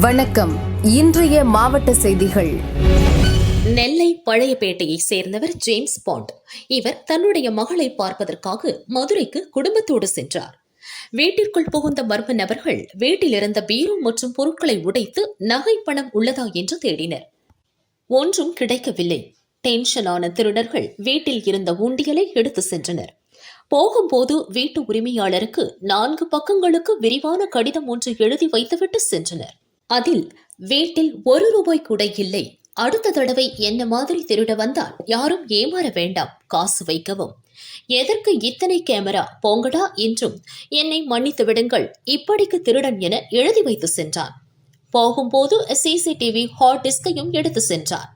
வணக்கம். இன்றைய மாவட்ட செய்திகள். நெல்லை பழையப்பேட்டையை சேர்ந்தவர் ஜேம்ஸ் பாண்ட். இவர் தன்னுடைய மகளை பார்ப்பதற்காக மதுரைக்கு குடும்பத்தோடு சென்றார். வீட்டிற்குள் புகுந்த மர்ம நபர்கள் வீட்டில் இருந்த பீரோ மற்றும் பொருட்களை உடைத்து நகை பணம் உள்ளதா என்று தேடினர். ஒன்றும் கிடைக்கவில்லை. டென்ஷனான திருடர்கள் வீட்டில் இருந்த உண்டியலை எடுத்து சென்றனர். போகும்போது வீட்டு உரிமையாளருக்கு நான்கு பக்கங்களுக்கு விரிவான கடிதம் ஒன்று எழுதி வைத்துவிட்டு சென்றனர். அதில் வீட்டில் ஒரு ரூபாய் கூட இல்லை. அடுத்த தடவை என்ன மாதிரி திருட வந்தால் யாரும் ஏமாற வேண்டாம். காசு வைக்கவும். எதற்கு இத்தனை கேமரா? போங்கடா என்றும் என்னை மன்னித்து விடுங்கள். இப்படிக்கு திருடன் என எழுதி வைத்து சென்றான். போகும்போது சிசிடிவி ஹார்ட் டிஸ்கையும் எடுத்து சென்றார்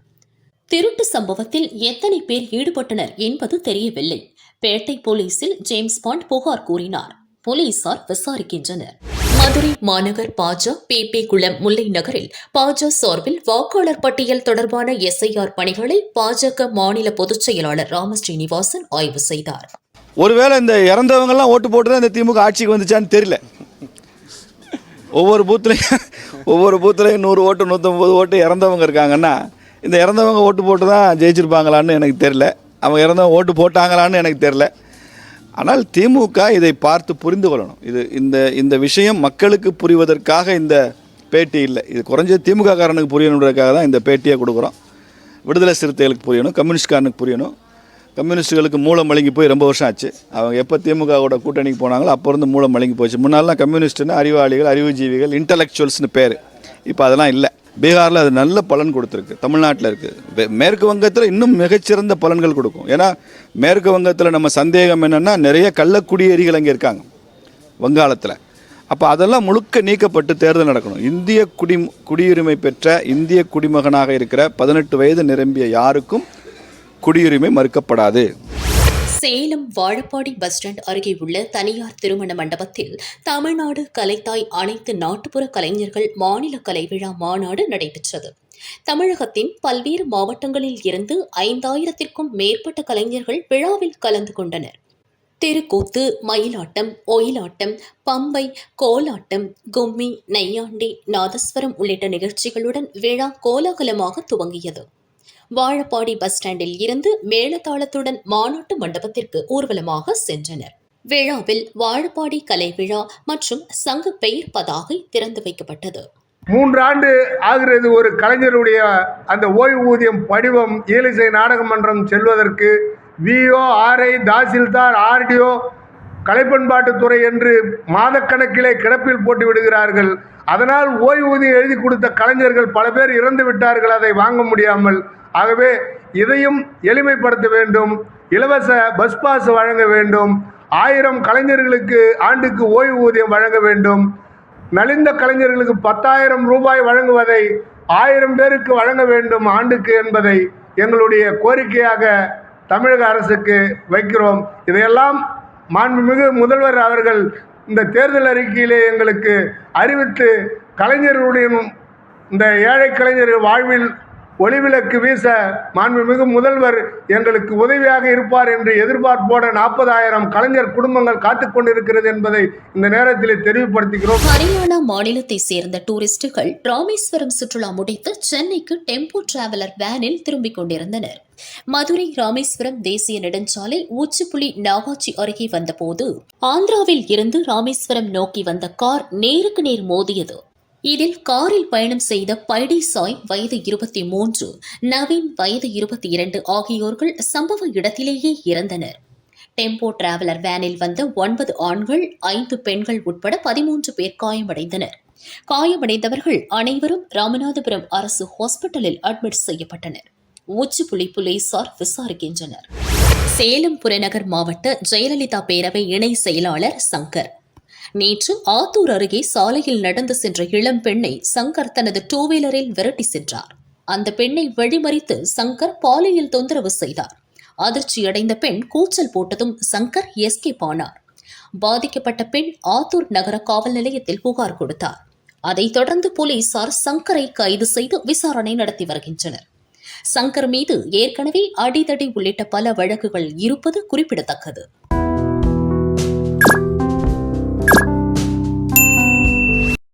திருட்டு சம்பவத்தில் எத்தனை பேர் ஈடுபட்டனர் என்பது தெரியவில்லை. பேட்டை போலீசில் ஜேம்ஸ் பாண்ட் புகார் கூறினார். போலீசார் விசாரிக்கின்றனர். மதுரை மாநகர் பாஜ பேபே குளம் முல்லை நகரில் பாஜ சார்பில் வாக்காளர் பட்டியல் தொடர்பான எஸ்ஐஆர் பணிகளை பாஜக மாநில பொதுச் செயலாளர் ராமஸ்ரீனிவாசன் ஆய்வு செய்தார். ஒருவேளை இந்த இறந்தவங்கெல்லாம் ஓட்டு போட்டு தான் இந்த திமுக ஆட்சிக்கு வந்துச்சான்னு தெரியல. ஒவ்வொரு பூத்துலையும் ஒவ்வொரு பூத்துலையும் நூறு ஓட்டு நூற்றம்பது ஓட்டு இறந்தவங்க இருக்காங்கன்னா இந்த இறந்தவங்க ஓட்டு போட்டு தான் ஜெயிச்சிருப்பாங்களான்னு எனக்கு தெரியல. அவங்க இறந்தவங்க ஓட்டு போட்டாங்களான்னு எனக்கு தெரியல. ஆனால் திமுக இதை பார்த்து புரிந்து கொள்ளணும். இது இந்த இந்த விஷயம் மக்களுக்கு புரிவதற்காக இந்த பேட்டி இல்லை. இது குறைஞ்சது திமுக காரனுக்கு புரியணுன்றதுக்காக தான் இந்த பேட்டியை கொடுக்குறோம். விடுதலை சிறுத்தைகளுக்கு புரியணும் கம்யூனிஸ்ட்காரனுக்கு புரியணும். கம்யூனிஸ்ட்டுகளுக்கு மூலம் மழுங்கி போய் ரொம்ப வருஷம் ஆச்சு. அவங்க எப்போ திமுகவோட கூட்டணிக்கு போனாங்களோ அப்போ இருந்து மூலம் மழுங்கி போச்சு. முன்னாலாம் கம்யூனிஸ்ட்னு அறிவாளிகள் அறிவுஜீவிகள் இன்டலெக்சுவல்ஸ்னு பேர். இப்போ அதெல்லாம் இல்லை. பீகாரில் அது நல்ல பலன் கொடுத்துருக்கு. தமிழ்நாட்டில் இருக்குது மேற்கு வங்கத்தில் இன்னும் மிகச்சிறந்த பலன்கள் கொடுக்கும். ஏன்னா மேற்கு வங்கத்தில் நம்ம சந்தேகம் என்னென்னா நிறைய கள்ளக்குடியேறிகள் அங்கே இருக்காங்க. வங்காளத்தில். அப்போ அதெல்லாம் முழுக்க நீக்கப்பட்டு தேர்தல் நடக்கணும். இந்திய குடி குடியுரிமை பெற்ற இந்திய குடிமகனாக இருக்கிற பதினெட்டு வயது நிரம்பிய யாருக்கும் குடியுரிமை மறுக்கப்படாது. சேலம் வாழப்பாடி பஸ் ஸ்டாண்ட் அருகே உள்ள தனியார் திருமண மண்டபத்தில் தமிழ்நாடு கலைத்தாய் அனைத்து நாட்டுப்புற கலைஞர்கள் மாநில கலை விழா மாநாடு நடைபெற்றது. தமிழகத்தின் பல்வேறு மாவட்டங்களில் இருந்து ஐந்தாயிரத்திற்கும் மேற்பட்ட கலைஞர்கள் விழாவில் கலந்து கொண்டனர். தெருக்கூத்து மயிலாட்டம் ஒயிலாட்டம் பம்பை கோலாட்டம் கும்மி நெய்யாண்டி நாதஸ்வரம் உள்ளிட்ட நிகழ்ச்சிகளுடன் விழா கோலாகலமாக துவங்கியது. வாழப்பாடி பஸ் ஸ்டாண்டில் இருந்து மேளதாளத்துடன் மாநாட்டு மண்டபத்திற்கு ஊர்வலமாக சென்றனர். விழாவில் வாழப்பாடி கலை விழா மற்றும் சங்க பெயர் பதாகை திறந்து வைக்கப்பட்டது. மூன்று ஆண்டு ஆகிறது ஒரு கலைஞருடைய அந்த ஓய்வூதியம் படிவம் ஈலிசை நாடக மன்றம் செல்வதற்கு விஓ ஆர்ஐ தாசில்தார் ஆர்டிஓ கலைப்பண்பாட்டுத்துறை என்று மாதக்கணக்கிலே கிடப்பில் போட்டு விடுகிறார்கள். அதனால் ஓய்வூதியம் எழுதி கொடுத்த கலைஞர்கள் பல பேர் இறந்து விட்டார்கள். அதை வாங்க முடியாமல். ஆகவே இதையும் எளிமைப்படுத்த வேண்டும். இலவச பஸ் பாஸ் வழங்க வேண்டும். ஆயிரம் கலைஞர்களுக்கு ஆண்டுக்கு ஓய்வூதியம் வழங்க வேண்டும். நலிந்த கலைஞர்களுக்கு பத்தாயிரம் ரூபாய் வழங்குவதை ஆயிரம் பேருக்கு வழங்க வேண்டும் ஆண்டுக்கு என்பதை எங்களுடைய கோரிக்கையாக தமிழக அரசுக்கு வைக்கிறோம். இதையெல்லாம் மாண்புமிகு முதல்வர் அவர்கள் இந்த தேர்தல் அறிக்கையிலே எங்களுக்கு அறிவித்து கலைஞர்களுடைய இந்த ஏழை கலைஞர்கள் வாழ்வில் ஒளிவிளக்கு வீச மாண்புமிகு முதல்வர் எங்களுக்கு உதவியாக இருப்பார் என்று எதிர்பார்ப்போட நாற்பதாயிரம் கலைஞர் குடும்பங்கள் காத்துக் கொண்டிருக்கிறது என்பதை இந்த நேரத்தில் தெரிவுபடுத்துகிறோம். ஹரியானா மாநிலத்தை சேர்ந்த டூரிஸ்டுகள் ராமேஸ்வரம் சுற்றுலா முடித்து சென்னைக்கு டெம்போ டிராவலர் வேனில் திரும்பிக் கொண்டிருந்தனர். மதுரை ராமேஸ்வரம் தேசிய நெடுஞ்சாலை ஊச்சிப்புலி நாகாச்சி அருகே வந்தபோது ஆந்திராவில் இருந்து ராமேஸ்வரம் நோக்கி வந்த கார் நேருக்கு நேர் மோதியது. இதில் காரில் பயணம் செய்த பைடி சாய் வயது இருபத்தி மூன்று நவீன் வயது இருபத்தி இரண்டு ஆகியோர்கள் சம்பவ இடத்திலேயே இறந்தனர். டெம்போ டிராவலர் வேனில் வந்த ஒன்பது ஆண்கள் ஐந்து பெண்கள் உட்பட பதிமூன்று பேர் காயமடைந்தனர். காயமடைந்தவர்கள் அனைவரும் ராமநாதபுரம் அரசு ஹாஸ்பிட்டலில் அட்மிட் செய்யப்பட்டனர். உச்சிப்புலி போலீசார் விசாரிக்கின்றனர். சேலம் புறநகர் மாவட்ட ஜெயலலிதா பேரவை இணை செயலாளர் சங்கர். நேற்று ஆத்தூர் அருகே சாலையில் நடந்து சென்ற இளம் பெண்ணை சங்கர் தனது டூ வீலரில் விரட்டி சென்றார். அந்த பெண்ணை வழிமறித்து சங்கர் பாலியல் தொந்தரவு செய்தார். அதிர்ச்சியடைந்த பெண் கூச்சல் போட்டதும் சங்கர் எஸ்கேப் ஆனார். பாதிக்கப்பட்ட பெண் ஆத்தூர் நகர காவல் நிலையத்தில் புகார் கொடுத்தார். அதைத் தொடர்ந்து போலீசார் சங்கரை கைது செய்து விசாரணை நடத்தி வருகின்றனர். சங்கர் மீது ஏற்கனவே அடிதடி உள்ளிட்ட பல வழக்குகள் இருப்பது குறிப்பிடத்தக்கது.